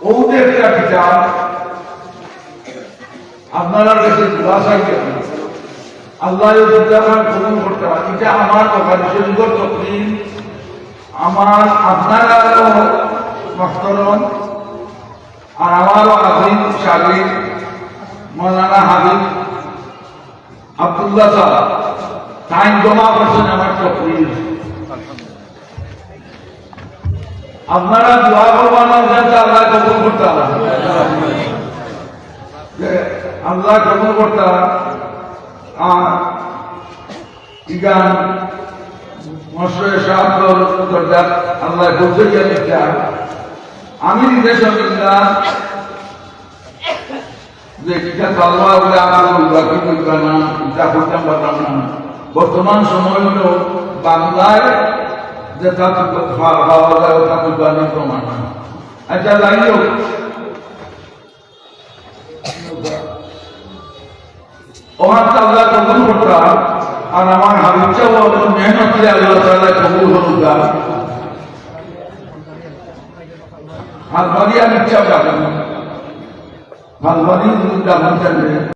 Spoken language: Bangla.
ওদের কিতাব আপনারা কাছে দোয়া চাইতে আল্লাহ যদি আমার কবুল করতে পারে এটা আমার কথা শরীর তকলিম আমার আপনারাও মস্তরণ আর আমারও আজিম শাগির মৌলানা হাবিব আব্দুল্লাহ সাহা টাইম জমা করছেন আমার তকলিম আপনারা দোয়া করবেন যাতে আল্লাহ কবুল করতে আল্লাহ কবুল করতে আর ইগান মশরে সাহায্য দরজা আল্লাহ বলতে গেলে আমি নিজে সঙ্গীতা যে এটা চালবা বলে আমার বলবা কি বলবা না এটা করতাম পারতাম না। বর্তমান সময় হলো বাংলায় যে তা পাওয়া যায় তা বিজ্ঞানের প্রমাণ আচ্ছা যাই হোক ওনার আল্লাহ কবুল করতাম আর আমার হাবিবটাও অনেক মেহনত করে আল্লাহ তাআলা কবুল হল গান হালবাড়ি আমি ইচ্ছা যাবেন হালবাড়ি যাবেন